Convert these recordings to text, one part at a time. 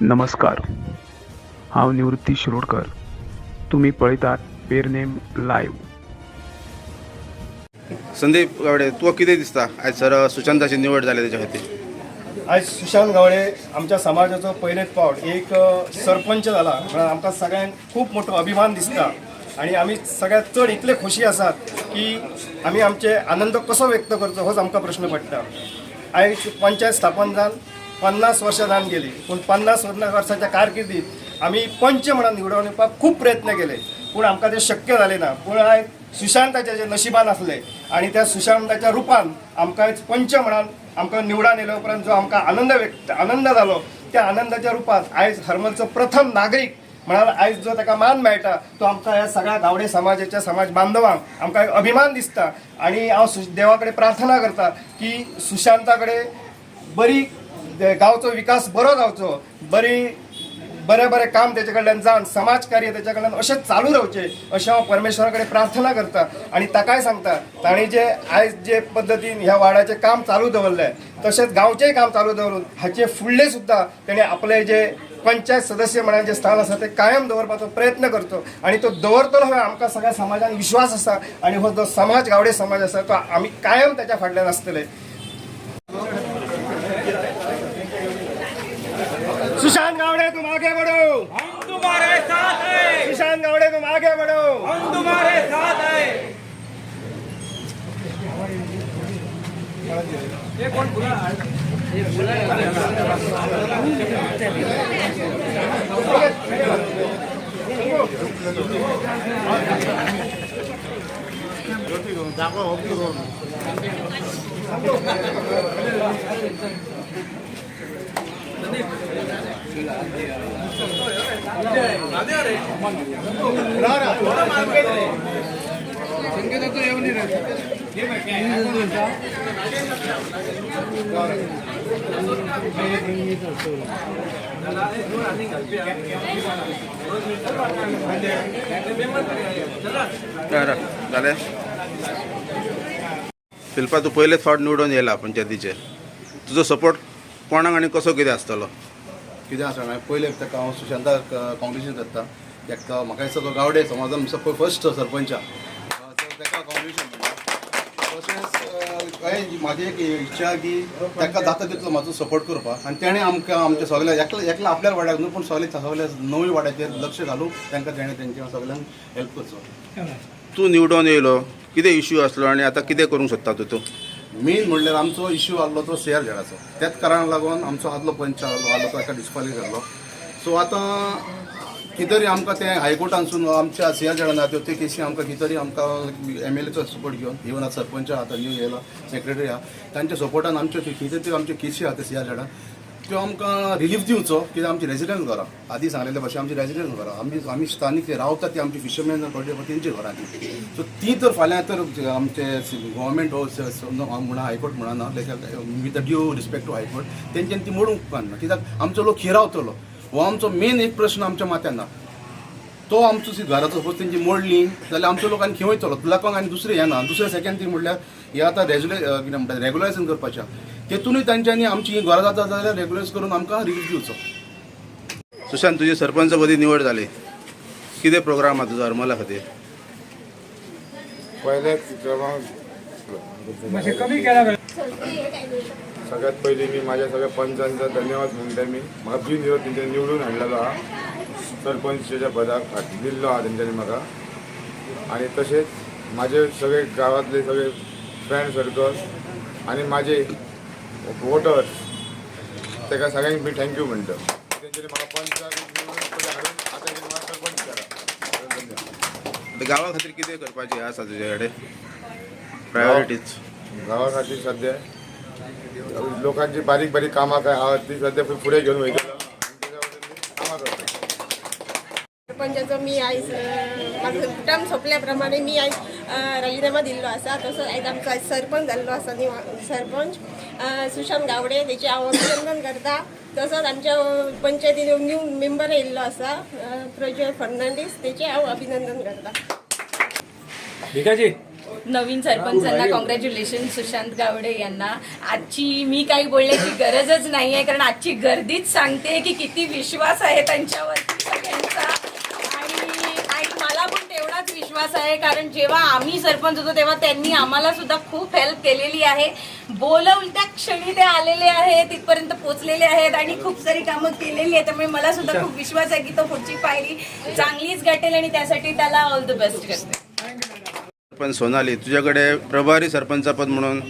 नमस्कार. हांव निवृत्ती शिरोडकर. तुमी पळयतात पेरनेम लायव्ह संदीप गावडे तुका कितें दिसता? आयज सर सुशांताची निवड जाली तेच्या खातीर आयज सुशांत गावडे आमच्या समाजाचो पयलेच फावट एक सरपंच जाला म्हणून आमकां सगळ्यांक खूब मोठो अभिमान दिसता. आणि आमी सगळ्यात चड इतले खोशी आसात की आमी आमचे आनंद कसो व्यक्त करचो होच आमकां प्रश्न पडटा आयज पंचायत स्थापन जावन पन्नास वर्सां जावन गेली. पूण पन्नास वर्साच्या कारकिर्दीत आमी पंच म्हणून निवडून येवपाक खूब प्रयत्न केले. पूण आमकां ते शक्य जालें ना. पूण आयज सुशांताच्या जे नशिबान आसले आणि त्या सुशांताच्या रुपान आमकां आयज पंच म्हणून आमकां निवडान येयल्या उपरांत जो आमकां आनंद व्यक्त आनंद जालो त्या आनंदाच्या रुपांत आयज हरमलचो प्रथम नागरीक म्हणाल आयज जो ताका मान मेळटा तो आमकां ह्या सगळ्या गावडे समाजाच्या समाज बांधवांक आमकां अभिमान दिसता. आणि हांव देवा कडेन प्रार्थना करता की सुशांता कडेन बरी गांवचो विकास बरो जावचो बरी बरें बरें काम तेजे कडल्यान जावन समाज कार्य तेच्या कडल्यान अशेंच चालू रावचें अशें हांव परमेश्वरा कडेन प्रार्थना करता आनी ताकाय सांगता ताणें जे आयज जे पद्दतीन ह्या वाड्याचें काम चालू दवरलें तशेंच गांवचेंय काम चालू दवरून हाचे फुडले सुद्दां तेणें आपले जे पंचायत सदस्य म्हणून जे स्थान आसा ते कायम दवरपाचो प्रयत्न करतो. आणि तो दवरतलो हे आमकां सगळ्या समाजान विश्वास आसा आणि हो जो समाज गावडे समाज आसा तो आमी कायम त्याच्या फाटल्यान आसतले. गावडे तुम आगे बढ़ो हम तुम्हारे साथ हैं सुशांत गावडे तुम आगे बढ़ो हम तुम्हारे साथ हैं बरं जालें शिल्पा तूं पयलेच फावट निवडून येयला पंचायतीचे तुजो सपोर्ट कोणाक आनी कसो कितें आसतलो कितें आसा हांवें पयले ताका हांव सुशांता कॉम्पिटिशन करता ताका म्हाका दिसता तो गावडे समाजान म्हजो फर्स्ट सरपंच ताका कॉम्पिटिशन करता तशेंच काय म्हाजी एक इच्छा की ताका जाता तितलो म्हाजो सपोर्ट करपाक आनी तेणें आमकां आमच्या सगळ्या एकल्या एकल्या आपल्या वाड्याक न्हू पूण सगळे सगळ्या नवी वाड्याचेर लक्ष घालून तांकां तेणें तेंच्या सगळ्यांक हेल्प करचो. तूं निवडून येयलो. कितें इश्यू आसलो आनी आतां कितें करूंक सोदता तूं तूं? मेन म्हणल्यार आमचो इश्यू आसलो तो शेअर झाडाचो त्याच कारणाक लागून आमचो आदलो पंच आसलो आलो तो एका डिस्क्वॉलिफाय जाल्लो सो आतां कितें तरी आमकां तें हायकोर्टानसून आमच्या शेअर झाडान आहा त्यो केसी आमकां कितें तरी आमकां एम एल एचो सपोर्ट घेवन इवन आतां सरपंच आहा न्यू येयला सेक्रेटरी आहा तांच्या सपोर्टान आमच्यो कितें तरी आमच्यो केसी आहा ते शेअर झाडान त्यो आमकां रिलीफ दिवचो कित्याक आमची रेजिडंट घरां. आदी सांगलेले भाशेन आमची रेजिडंट घरां. आमी आमी स्थानीक ते रावतात ती आमची फिशरमॅन तेंची घरां ती सो ती तर फाल्यां तर आमचे गोवमेंट हो म्हणा हायकोर्ट म्हणा ना like with the due respect to high court तेंच्यांनी ती मोडूंक उपकारना कित्याक आमचो लोक खी रावतलो हो आमचो मेन एक प्रश्न आमच्या माथ्यान ना तो आमचो घराचो सपोज तेंची मोडली जाल्यार आमचो लोक आनी खिवय चलो लोकांक आनी दुसरें हें ना दुसरें सेकेंड थींग म्हणल्यार हें आतां रेजुले कितें म्हणटा रेगुलायझेशन करपाचें तेतूनय तांच्यांनी आमची ही घरां जाता जाल्यार रेगुलायज करून आमकां रिलीफ दिवचो सुशांत तुजी सरपंच पदी निवड जाली कितें प्रोग्राम आहा तुजो हरमला खातीर पहिल्याच क्रमांक सगळ्यात पयलीं मी माझ्या सगळ्या पंचांचा धन्यवाद म्हणटा मी. म्हाका बिनविरोध तेंच्यानी निवडून हाडलेलो हा. सरपंचाच्या पदाक दिल्लो हा तेंच्यांनी म्हाका आणि तसेच माझे सगळे गावातले सगळे फ्रेंड सर्कल आणि माझे वोटर्स ताका सगळ्यांक मी थँक्यू म्हणटा तेंच्यांनी म्हाका पंचाक आतां म्हाका सरपंच आतां गांवा खातीर कितें करपाचें आसा तुजे कडेन प्रायोरिटीज गावा खातीर सध्या लोकांची बारीक बारीक कामां काय आहात ती सध्या फुडें घेऊन वयतलो कामां सरपंचाचो मी आयज माझो टर्म सोंपल्या प्रमाणे मी आयज राजिनामा दिल्लो आसा तसोच आयज आमचो आयज सरपंच जाल्लो आसा न्यू सरपंच. सुशांत गावडे तेचे हांव अभिनंदन करता. तसोच आमच्या पंचायतीन न्यू मेंबर येयल्लो आसा प्रज्वल फर्नांडीस तेचे हांव अभिनंदन करता. भिकाजी. नवीन सरपंचांना कॉंग्रॅच्युलेशन सुशांत गावडे यांना. आजची मी काही बोलण्याची गरजच नाही आहे कारण आजची गर्दीच सांगते की किती विश्वास आहे त्यांच्यावरती सगळ्यांचा आणि आणि मला पण तेवढाच विश्वास आहे कारण जेव्हा आम्ही सरपंच होतो तेव्हा त्यांनी आम्हाला सुद्धा खूप हेल्प केलेली आहे. बोलवल त्या क्षणी ते आलेले आहेत तिथपर्यंत पोहोचलेले आहेत आणि खूप सारी कामं केलेली आहेत. त्यामुळे मला सुद्धा खूप विश्वास आहे की तो पुढची पायरी चांगलीच गाठेल आणि त्यासाठी त्याला ऑल द बेस्ट करते. पण सोनाली तुझ्याकडे प्रभारी सरपंचपद म्हणून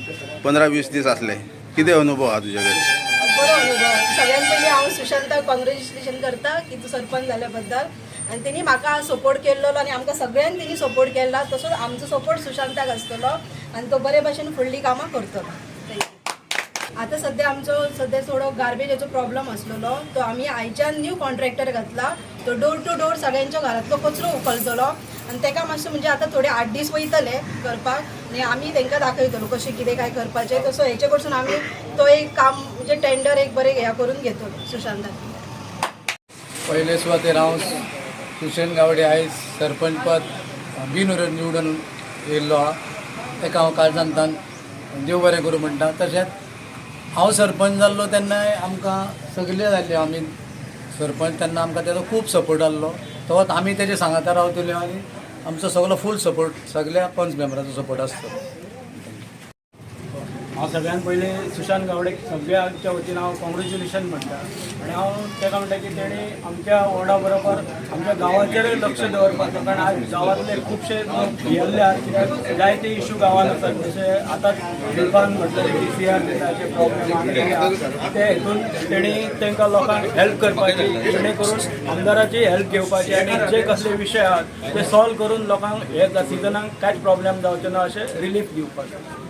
पंधरा वीस दीस असले. किती अनुभव हा तुझ्याकडे? बरो अनुभव सगळ्यात पयलीं हांव सुशांताक कॉंग्रॅच्युलेशन करता की तूं सरपंच जाल्या बद्दल आनी तेणी म्हाका सपोर्ट केल्लो आनी आमकां सगळ्यांक तेणी सपोर्ट केला तसोच आमचो सपोर्ट सुशांताक आसतलो आनी तो बरे भशेन फुडलीं कामां करतलो. आतां सध्या आमचो सध्या थोडो गार्बेजाचो प्रॉब्लम आसलेलो तो आमी आयच्यान न्यू कॉन्ट्रॅक्टर घातला. तो डोर टू डोर सगळ्यांच्या घरांतलो कचरो उखलतलो. आनी ताका मातशें म्हणजे आतां थोडे आठ दीस वयतले करपाक. आनी आमी तांकां दाखयतलो कशें कितें काय करपाचें. तसो हेचे कडसून आमी तो एक काम म्हणजे टेंडर एक बरें ह्या करून घेतलो सुशांतान पहिले सुवातेर हांव किशन गावडे आयज सरपंच पद बिनविरोध निवडून येयल्लो हा. ताका हांव काळजांतान देव बरें करूं म्हणटा तशेंच हांव सरपंच जाल्लो तेन्नाय आमकां सगळे जाल्ले आमी. सरपंच तेन्ना आमकां तेजो खूब सपोर्ट आसलो तो आमी तेजे सांगाता रावतल्यो आनी आमचो सगळो फूल सपोर्ट सगळ्या पंच मेंबराचो सपोर्ट आसतलो. हांव सगळ्यान पयलीं सुशांत गावडेक सगळ्यांच्या वतीन हांव कॉंग्रेच्युलेशन म्हणटा. आनी हांव ताका म्हणटा की तेणी आमच्या वॉर्डा बरोबर आमच्या गांवाचेरूय लक्ष दवरपाचो कारण आज गांवांतले खुबशे लोक भियल्ले कित्याक जायते इश्यू गांवांत आसात. जशे आतांच दिलबान म्हटलेले की सी आर दिताचे प्रॉब्लेम ते हितून तेणी तांकां लोकांक हेल्प करपाची जेणे करून आमदाराची हेल्प घेवपाची आनी जे कसले विशय आहात ते सॉल्व करून लोकांक हे सिजनाक कांयच प्रॉब्लेम जावचे ना अशें रिलीफ दिवपाचें.